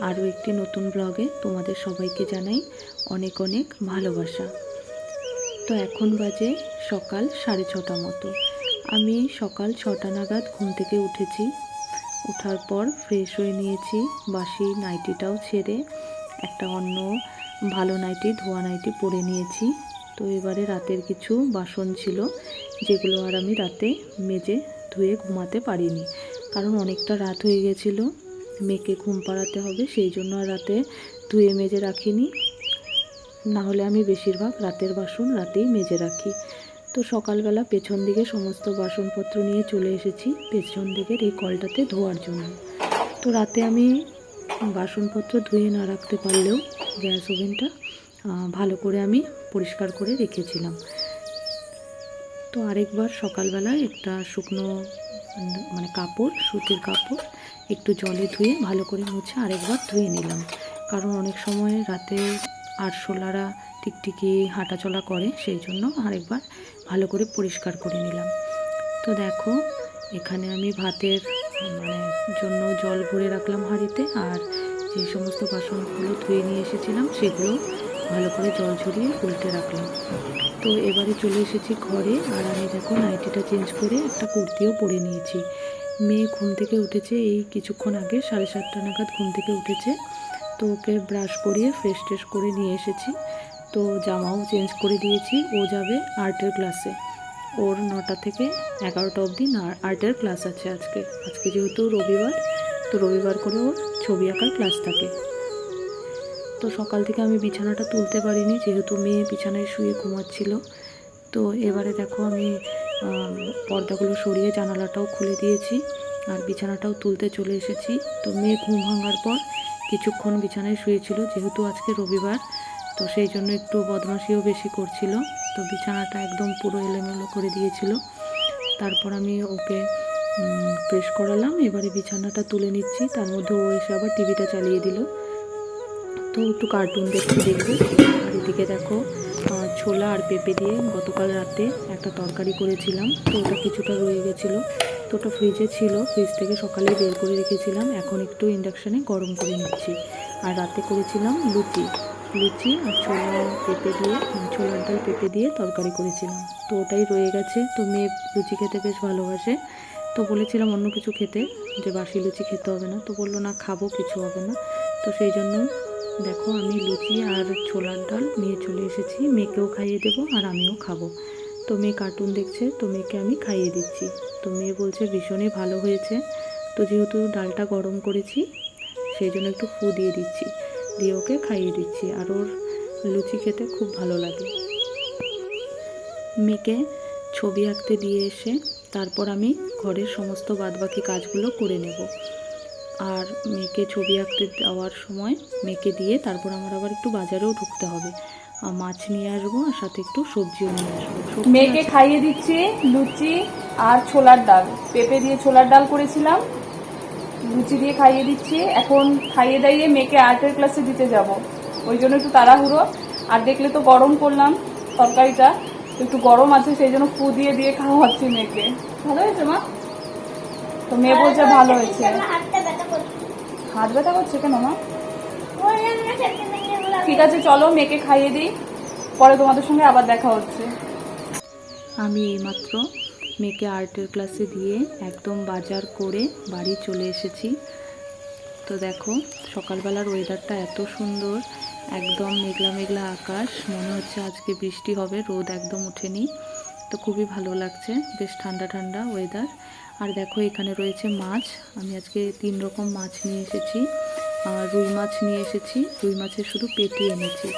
আরও একটি নতুন ব্লগে তোমাদের সবাইকে জানাই অনেক অনেক ভালোবাসা। তো এখন বাজে সকাল সাড়ে ছটা মতো। আমি সকাল ছটা নাগাদ ঘুম থেকে উঠেছি। ওঠার পর ফ্রেশ হয়ে নিয়েছি বাসি নাইটিটাও ছেড়ে একটা অন্য ভালো নাইটি, ধোয়া নাইটি পরে নিয়েছি। তো এবারে রাতের কিছু বাসন ছিল যেগুলো আর আমি রাতে মেজে ধুয়ে ঘুমাতে পারিনি। কারণ অনেকটা রাত হয়ে গেছিল। মেয়েকে ঘুম পাড়াতে হবে, সেই জন্য রাতে ধুয়ে মেজে রাখিনি। না হলে আমি বেশিরভাগ রাতের বাসন রাতেই মেজে রাখি। তো সকালবেলা পেছন দিকে সমস্ত বাসনপত্র নিয়ে চলে এসেছি, পেছন দিকের এই কলটাতে ধোয়ার জন্য। তো রাতে আমি বাসনপত্র ধুয়ে না রাখতে পারলেও গ্যাস ওভেনটা ভালো করে আমি পরিষ্কার করে রেখেছিলাম। তো আরেকবার সকালবেলায় একটা শুকনো মানে কাপড়, সুতির কাপড় একটু জলে ধুয়ে ভালো করে মুছে আরেকবার ধুয়ে নিলাম। কারণ অনেক সময় রাতে আরশোলারা টিকটিকি হাঁটাচলা করে, সেই জন্য আরেকবার ভালো করে পরিষ্কার করে নিলাম। তো দেখো, এখানে আমি ভাতের মানে জন্য জল ভরে রাখলাম হাঁড়িতে আর যে সমস্ত বাসনগুলো ধুয়ে নিয়ে এসেছিলাম সেগুলো ভালো করে জল ঝরিয়ে উল্টে রাখলাম। তো এবারে চলে এসেছি ঘরে আর আমি দেখো নাইটিটা চেঞ্জ করে একটা কুর্তিও পরে নিয়েছি। মেয়ে ঘুম থেকে উঠেছে এই কিছুক্ষণ আগে সাড়ে সাতটা নাগাদ ঘুম থেকে উঠেছে। তো ওকে ব্রাশ করিয়ে ফ্রেশ ট্রেশ করে নিয়ে এসেছি। তো জামাও চেঞ্জ করে দিয়েছি ও যাবে আর্টের ক্লাসে ওর নটা থেকে এগারোটা অবধি আর্টের ক্লাস আছে আজকে। আজকে যেহেতু রবিবার তো রবিবার করে ওর ছবি আঁকার ক্লাস থাকে। তো সকাল থেকে আমি বিছানাটা তুলতে পারিনি যেহেতু মেয়ে বিছানায় শুয়ে ঘুমাচ্ছিল। তো এবারে দেখো আম, পর্দাগুলো সরিয়ে জানালাটাও খুলে দিয়েছি আর বিছানাটাও তুলতে চলে এসেছি। তো মেয়ে ঘুম ভাঙার পর কিছুক্ষণ বিছানায় শুয়েছিল, যেহেতু আজকে রবিবার, তো সেই জন্য একটু বদমাশিও বেশি করছিল। তো বিছানাটা একদম পুরো এলোমেলো করে দিয়েছিল। তারপর আমি ওকে প্রেস করালাম। এবারে বিছানাটা তুলে নিচ্ছি। তার মধ্যে ও এসে আবার টিভিটা চালিয়ে দিল। তো একটু কার্টুন দেখতে দেখবে। আর এদিকে দেখো ছোলা আর পেঁপে দিয়ে গতকাল রাতে একটা তরকারি করেছিলাম। তো ওটা কিছুটা রয়ে গেছিল। তো ওটা ফ্রিজে ছিল। ফ্রিজ থেকে সকালে বের করে রেখেছিলাম। এখন একটু ইন্ডাকশানে গরম করে নিচ্ছি। আর রাতে করেছিলাম লুচি। লুচি আর ছোলা পেঁপে দিয়ে মানে ছোলার ডাল পেঁপে দিয়ে তরকারি করেছিলাম। তো ওটাই রয়ে গেছে। তো মেয়ে লুচি খেতে বেশ ভালোবাসে। তো বলেছিলাম অন্য কিছু খেতে, যে বাসি লুচি খেতে হবে না। তো বলল, না, খাব, কিছু হবে না। তো সেই জন্য দেখো, আমি লুচি আর ছোলার ডাল নিয়ে চলে এসেছি। মেয়েকেও খাইয়ে দেবো আর আমিও খাব। তো মেয়ে কার্টুন দেখছে, তো মেয়েকে আমি খাইয়ে দিচ্ছি। তো মেয়ে বলছে, ভীষণই ভালো হয়েছে। তো যেহেতু ডালটা গরম করেছি, সেই জন্য একটু ফু দিয়ে দিচ্ছি। দিয়ে ওকে খাইয়ে দিচ্ছি। আর ওর লুচি খেতে খুব ভালো লাগে। মেয়েকে ছবি আঁকতে দিয়ে এসে তারপর আমি ঘরের সমস্ত বাদবাকি কাজগুলো করে নেব। আর মেয়েকে ছবি আঁকতে দেওয়ার সময় মেয়েকে দিয়ে তারপর আমার আবার একটু বাজারেও ঢুকতে হবে। আর মাছ নিয়ে আসব আর সাথে একটু সবজিও নিয়ে আসব। মেয়েকে খাইয়ে দিচ্ছি লুচি আর ছোলার ডাল। পেঁপে দিয়ে ছোলার ডাল করেছিলাম। লুচি দিয়ে খাইয়ে দিচ্ছি। এখন খাইয়ে দাইয়ে মেয়েকে আর্টের ক্লাসে দিতে যাব। ওই জন্য একটু তাড়াহুড়ো। আর দেখলে তো গরম করলাম তরকারিটা। একটু গরম আছে সেই জন্য ফু দিয়ে দিয়ে খাওয়াচ্ছি মেয়েকে। ভালো হয়েছে মা? তো মেয়ে বলছে ভালো হয়েছে। হাত ব্যথা করছে কেন মা? ঠিক আছে চলো মেয়েকে খাইয়ে দিই। পরে তোমাদের সঙ্গে আবার দেখা হচ্ছে। আমি এইমাত্র মেয়েকে আর্টের ক্লাসে দিয়ে একদম বাজার করে বাড়ি চলে এসেছি। তো দেখো সকালবেলার ওয়েদারটা এত সুন্দর একদম মেঘলা মেঘলা আকাশ। মনে হচ্ছে আজকে বৃষ্টি হবে রোদ একদম ওঠেনি। তো খুবই ভালো লাগছে বেশ ঠান্ডা ঠান্ডা ওয়েদার আর দেখো, এখানে রয়েছে মাছ। আমি আজকে তিন রকম মাছ নিয়ে এসেছি। আর রুই মাছ নিয়ে এসেছি। রুই মাছের শুধু পেটি এনেছি।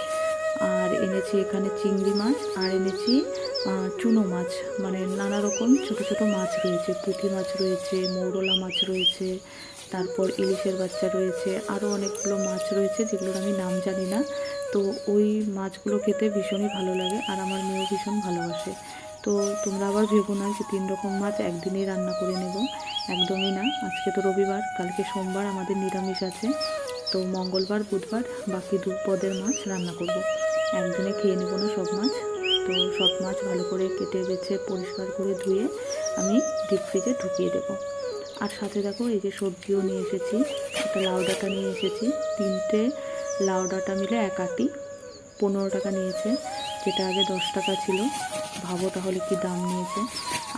আর এনেছি এখানে চিংড়ি মাছ। আর এনেছি চুনো মাছ। মানে নানা রকম ছোট ছোট মাছ রয়েছে। পুঁটি মাছ রয়েছে, মৌরলা মাছ রয়েছে, তারপর ইলিশের বাচ্চা রয়েছে। আরও অনেকগুলো মাছ রয়েছে যেগুলোর আমি নাম জানি না। তো ওই মাছগুলো খেতে ভীষণই ভালো লাগে। আর আমার মেয়েও ভীষণ ভালোবাসে। তো তোমরা আবার ভেবো না যে তিন রকম মাছ একদিনেই রান্না করে নেব। একদমই না। আজকে তো রবিবার, কালকে সোমবার আমাদের নিরামিষ আছে। তো মঙ্গলবার, বুধবার বাকি দু পদের মাছ রান্না করব। একদিনে খেয়ে নেব না সব মাছ। তো সব মাছ ভালো করে কেটে বেছে পরিষ্কার করে ধুয়ে আমি ডিপ ফ্রিজে ঢুকিয়ে দেবো। আর সাথে দেখো এই যে সবজিও নিয়ে এসেছি, একটা লাউ ডাঁটা নিয়ে এসেছি। তিনটে লাউ ডাঁটা মিলে এক আটি। পনেরো টাকা নিয়েছে, যেটা আগে দশ টাকা ছিল। ভাবো তাহলে কি দাম নিয়েছে।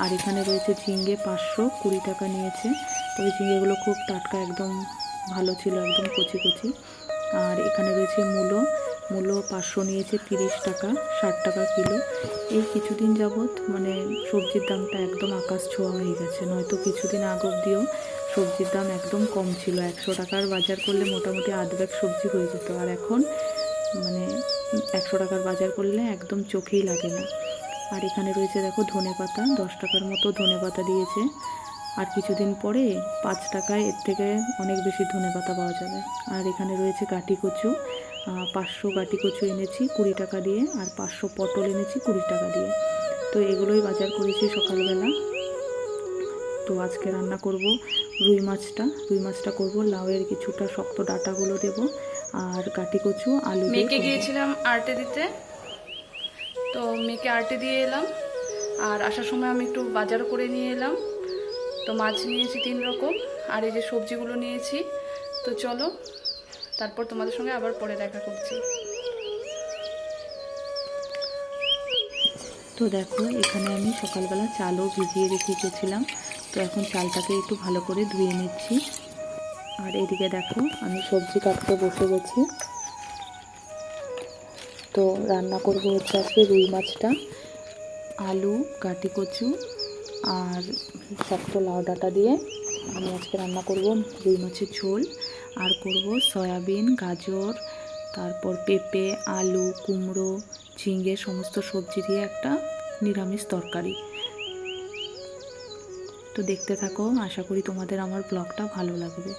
আর এখানে রয়েছে ঝিঙ্গে পাঁচশো কুড়ি টাকা নিয়েছে। তবে ঝিঙ্গেগুলো খুব টাটকা, একদম ভালো ছিল, একদম কচি কচি। আর এখানে রয়েছে মূলো। মূলো পাঁচশো নিয়েছে তিরিশ টাকা, ষাট টাকা কিলো। এই কিছুদিন যাবৎ মানে সবজির দামটা একদম আকাশ ছোঁয়া হয়ে গেছে। নয়তো কিছুদিন আগ অব্দিও সবজির দাম একদম কম ছিল। একশো টাকার বাজার করলে মোটামুটি আধ ব্যাগ সবজি হয়ে যেত। আর এখন মানে একশো টাকার বাজার করলে একদম চোখেই লাগে না। আর এখানে রয়েছে দেখো ধনে পাতা দশ টাকার মতো ধনে পাতা দিয়েছে। আর কিছুদিন পরে পাঁচ টাকায় এর থেকে অনেক বেশি ধনে পাতা পাওয়া যাবে। আর এখানে রয়েছে কাটি কচু। পাঁচশো কাটি কচু এনেছি কুড়ি টাকা দিয়ে আর পাঁচশো পটল এনেছি কুড়ি টাকা দিয়ে। তো এগুলোই বাজার করেছি সকালবেলা। তো আজকে রান্না করব রুই মাছটা। রুই মাছটা করব লাউয়ের কিছুটা শক্ত ডাঁটাগুলো দেব আর কাটি কচু আলু করব। গিয়েছিলাম আর্টে দিতে। তো মেয়েকে আর্টে দিয়ে এলাম। আর আসার সময় আমি একটু বাজারও করে নিয়ে এলাম। তো মাছ নিয়েছি তিন রকম, আর এই যে সবজিগুলো নিয়েছি। তো চলো, তারপর তোমাদের সঙ্গে আবার পরে দেখা করছি। তো দেখো, এখানে আমি সকালবেলা চালও ভিজিয়ে রেখে গেছিলাম। তো এখন চালটাকে একটু ভালো করে ধুয়ে নিচ্ছি। আর এদিকে দেখো, আমি সবজি কাটতে বসে গেছি। তো রান্না করব হচ্ছে আজকে রুই মাছটা, আলু কাটি কচু আর শক্ত লাউ ডাঁটা দিয়ে আমি আজকে রান্না করব রুই মাছের ঝোল। আর করব সয়াবিন, গাজর, তারপর পেঁপে, আলু, কুমড়ো, ঝিঙে, সমস্ত সবজি দিয়ে একটা নিরামিষ তরকারি। তো দেখতে থাকো, আশা করি তোমাদের আমার ব্লগটা ভালো লাগবে।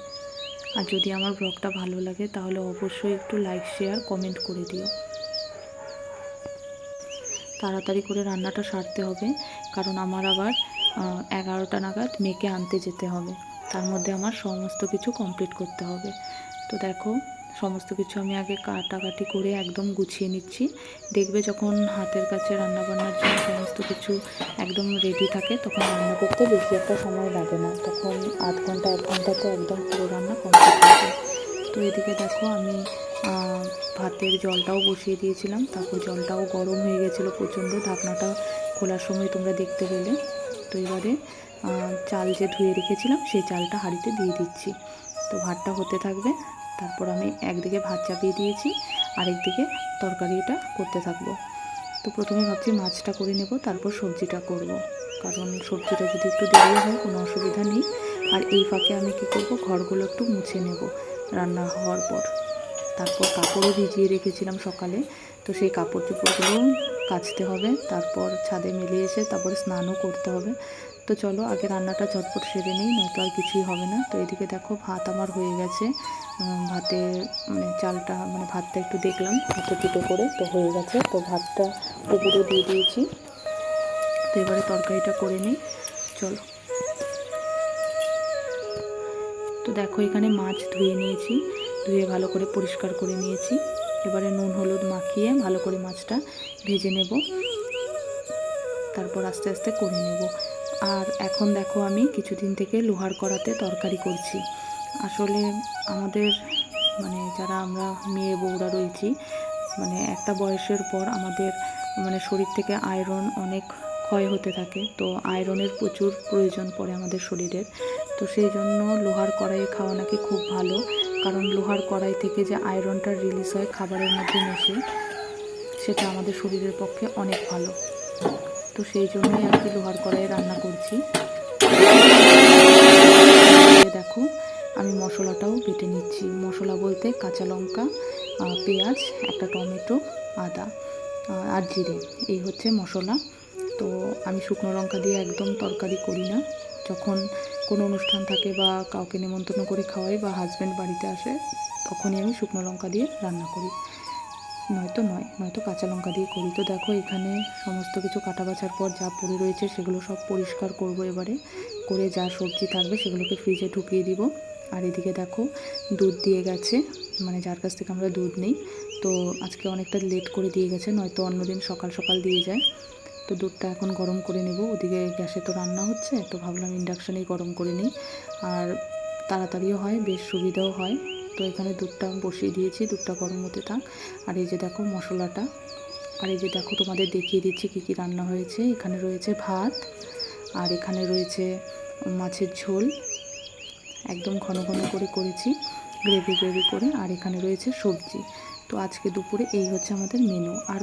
আর যদি আমার ব্লগটা ভালো লাগে তাহলে অবশ্যই একটু লাইক শেয়ার কমেন্ট করে দিও। তাড়াতাড়ি করে রান্নাটা সারতে হবে, কারণ আমার আবার এগারোটা নাগাদ মেয়েকে আনতে যেতে হবে। তার মধ্যে আমার সমস্ত কিছু কমপ্লিট করতে হবে। তো দেখো, সমস্ত কিছু আমি আগে কাটাকাটি করে একদম গুছিয়ে নিচ্ছি। দেখবে যখন হাতের কাছে রান্না বান্নার জন্য সমস্ত কিছু একদম রেডি থাকে, তখন রান্না করতে বেশি একটা সময় লাগে না। তখন আধ ঘণ্টা, এক ঘন্টাতে একদম পুরো রান্না কমপ্লিট হবে তো এদিকে দেখো আমি ভাতের জলটাও বসিয়ে দিয়েছিলাম। তারপর জলটাও গরম হয়ে গেছিল প্রচণ্ড। ঢাকনাটা খোলার সময় তোমরা দেখতে পেলে। তো এবারে চাল যে ধুয়ে রেখেছিলাম, সেই চালটা হাঁড়িতে দিয়ে দিচ্ছি। তো ভাতটা হতে থাকবে। তারপর আমি একদিকে ভাত চাপিয়ে দিয়েছি, আরেকদিকে তরকারিটা করতে থাকব। তো প্রথমে ভাবছি মাছটা করে নেব, তারপর সবজিটা করব। কারণ সবজিটা যদি একটু দেরি হয়, কোনো অসুবিধা নেই। আর এই ফাঁকে আমি কী করব, ঘরগুলো একটু মুছে নেব রান্না হওয়ার পর। তারপর কাপড়ও ভিজিয়ে রেখেছিলাম সকালে। তো সেই কাপড় চোপড়গুলো কাচতে হবে, তারপর ছাদে মেলে এসে তারপর স্নানও করতে হবে। তো চলো, আগে রান্নাটা ঝটপট সেরে নেই, নয়তো আর কিছুই হবে না। তো এদিকে দেখো ভাত আমার হয়ে গেছে। ভাতে মানে চালটা মানে ভাতটা একটু দেখলাম, হাতে পিটো করে তো হয়ে গেছে। তো ভাতটা উপরে দিয়ে দিয়েছি। তো এবারে তরকারিটা করে নিই। চলো। তো দেখো এখানে মাছ ধুয়ে নিয়েছি। ধুয়ে ভালো করে পরিষ্কার করে নিয়েছি। এবারে নুন, হলুদ মাখিয়ে ভালো করে মাছটা ভেজে নেব। তারপর আস্তে আস্তে করে নেব। আর এখন দেখো আমি কিছুদিন থেকে লোহার কড়াতে তরকারি করছি। আসলে আমাদের মানে যারা আমরা মেয়ে বউরা রয়েছি মানে একটা বয়সের পর আমাদের মানে শরীর থেকে আয়রন অনেক ক্ষয় হতে থাকে। তো আয়রনের প্রচুর প্রয়োজন পড়ে আমাদের শরীরের। তো সেই জন্য লোহার কড়াইয়ে খাওয়া নাকি খুব ভালো। কারণ লোহার কড়াই থেকে যে আয়রনটা রিলিজ হয় খাবারের মধ্যে মেশে সেটা আমাদের শরীরের পক্ষে অনেক ভালো। তো সেই জন্যই আর কি লোহার কড়াইয়ে রান্না করছি। দেখো, আমি মশলাটাও বেটে নিচ্ছি। মশলা বলতে কাঁচা লঙ্কা পেঁয়াজ, একটা টমেটো, আদা আর জিরে। এই হচ্ছে মশলা। তো আমি শুকনো লঙ্কা দিয়ে একদম তরকারি করি না। যখন কোনো অনুষ্ঠান থাকে বা কাউকে নিমন্ত্রণ করে খাওয়াই বা হাজব্যান্ড বাড়িতে আসে, তখনই আমি শুকনো লঙ্কা দিয়ে রান্না করি। নয়তো নয়, নয়তো কাঁচা লঙ্কা দিয়ে করি। তো দেখো, এখানে সমস্ত কিছু কাটা বাছার পর যা পড়ে রয়েছে সেগুলো সব পরিষ্কার করব এবারে। করে যা সবজি থাকবে সেগুলোকে ফ্রিজে ঢুকিয়ে দিব। আর এদিকে দেখো, দুধ দিয়ে গেছে। মানে যার কাছ থেকে আমরা দুধ নিই। তো আজকে অনেকটা লেট করে দিয়ে গেছে, নয়তো অন্যদিন সকাল সকাল দিয়ে যায়। তো দুধটা এখন গরম করে নেব। ওদিকে গ্যাসে তো রান্না হচ্ছে, তো ভাবলাম ইন্ডাকশানেই গরম করে নিই। আর তাড়াতাড়িও হয়, বেশ সুবিধাও হয়। তো এখানে দুধটা বসিয়ে দিয়েছি, দুধটা গরম হতে থাক। আর এই যে দেখো মশলাটা, আর এই যে দেখো তোমাদের দেখিয়ে দিচ্ছি কী কী রান্না হয়েছে। এখানে রয়েছে ভাত, আর এখানে রয়েছে মাছের ঝোল। একদম ঘন ঘন করে করেছি, গ্রেভি গ্রেভি করে। আর এখানে রয়েছে সবজি। তো আজকে দুপুরে এই হচ্ছে আমাদের মেনু আর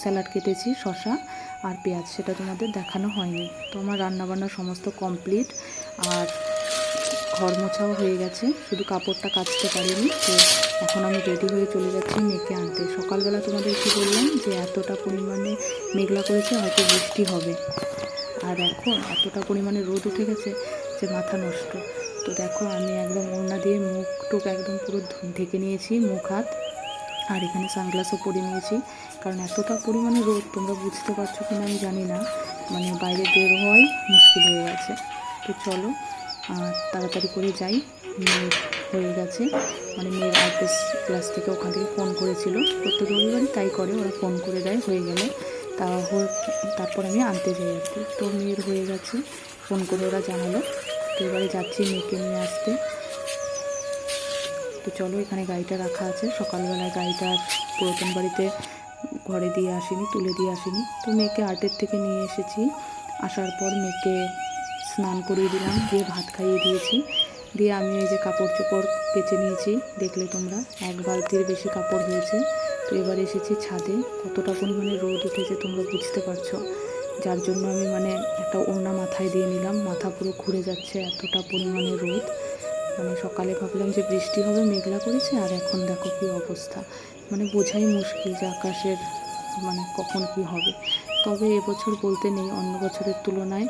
স্যালাড কেটেছি শশা আর পেঁয়াজ, সেটা তোমাদের দেখানো হয়নি। তো আমার রান্নাবান্না সমস্ত কমপ্লিট আর ঘর মোছাও হয়ে গেছে, শুধু কাপড়টা কাচতে পারিনি, তো এখন আমি রেডি হয়ে চলে যাচ্ছি মেয়েকে আনতে। সকালবেলা তোমাদের কি বললাম যে এতটা পরিমাণে মেঘলা করেছে, হয়তো বৃষ্টি হবে। আর দেখো, এতটা পরিমাণে রোদ উঠে গেছে যে মাথা নষ্ট। তো দেখো, আমি একদম ওড়না দিয়ে মুখ টুক একদম পুরো ঢেকে নিয়েছি, মুখ, হাত। আর এখানে সানগ্লাসও পরে নিয়েছি। কারণ এতটা পরিমাণে রোদ, তোমরা বুঝতে পারছ কিনা আমি জানি না। মানে বাইরে বের হওয়াই মুশকিল হয়ে গেছে। তো চলো তাড়াতাড়ি করে যাই। মেয়ের হয়ে গেছে। মানে মেয়ের আর্টিস ক্লাস থেকে ওখান থেকে ফোন করেছিল। প্রত্যেক রবিবারই তাই করে, ওরা ফোন করে দেয়, হয়ে গেলে। তা তারপর আমি আনতে যাই আর কি। তো মেয়ের হয়ে গেছে। ফোন করে ওরা জানালো। তো এবারে যাচ্ছি মেয়েকে নিয়ে আসতে। তো চলো এখানে গাড়িটা রাখা আছে। সকালবেলায় গাড়িটা পুরাতন বাড়িতে ঘরে দিয়ে আসিনি, তুলে দিয়ে আসিনি। তো মেয়েকে আর্টের থেকে নিয়ে এসেছি। আসার পর মেয়েকে স্নান করিয়ে দিলাম, দিয়ে ভাত খাইয়ে দিয়েছি। দিয়ে আমি এই যে কাপড় চোপড় কেচে নিয়েছি, দেখলে তোমরা। এক বালতির বেশি কাপড় হয়েছে। তো এবার এসেছি ছাদে। কতটা পরিমাণে রোদ উঠেছে তোমরা বুঝতে পারছ। যার জন্য আমি মানে একটা ওড়না মাথায় দিয়ে নিলাম। মাথা পুরো ঘুরে যাচ্ছে, এতটা পরিমাণে রোদ। মানে সকালে ভাবলাম যে বৃষ্টি হবে, মেঘলা করেছে, আর এখন দেখো কী অবস্থা। মানে বোঝাই মুশকিল যে আকাশের মানে কখন কি হবে। তবে এবছর বলতে নেই, অন্য বছরের তুলনায়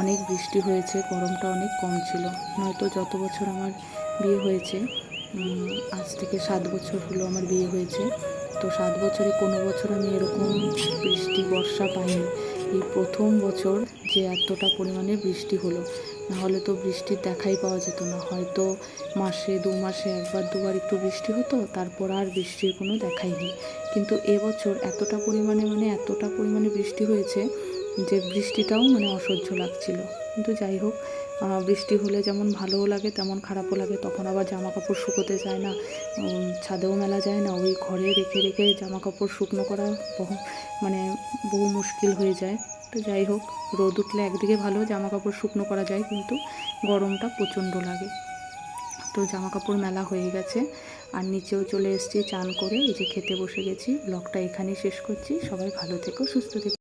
অনেক বৃষ্টি হয়েছে, গরমটা অনেক কম ছিল। নয়তো যত বছর আমার বিয়ে হয়েছে আজ থেকে সাত বছর হলো আমার বিয়ে হয়েছে। তো সাত বছরে কোনো বছর আমি এরকম বৃষ্টি, বর্ষা পাইনি। এই প্রথম বছর যে এতটা পরিমাণে বৃষ্টি হলো। নাহলে তো বৃষ্টির দেখাই পাওয়া যেত না। হয়তো মাসে দু মাসে একবার, দুবার একটু বৃষ্টি হতো, তারপর আর বৃষ্টির কোনো দেখাই নেই। কিন্তু এবছর এতটা পরিমাণে মানে এতটা পরিমাণে বৃষ্টি হয়েছে যে বৃষ্টিটাও মানে অসহ্য লাগছিল। কিন্তু যাই হোক বৃষ্টি হলে যেমন ভালোও লাগে, তেমন খারাপও লাগে। তখন আবার জামা কাপড় শুকোতে যায় না ছাদেও মেলা যায় না। ওই ঘরে রেখে রেখে জামা কাপড় শুকনো করা বহু মানে বহু মুশকিল হয়ে যায়। তো যাই হোক, রোদ উঠলে একদিকে ভালো জামা কাপড় শুকনো করা যায়, কিন্তু গরমটা প্রচণ্ড লাগে। তো জামা কাপড় মেলা হয়ে গেছে, আর নিচেও চলে এসেছি চান করে, এই যে খেতে বসে গেছি, ব্লগটা এখানেই শেষ করছি, সবাই ভালো থেকো, সুস্থ থেকো।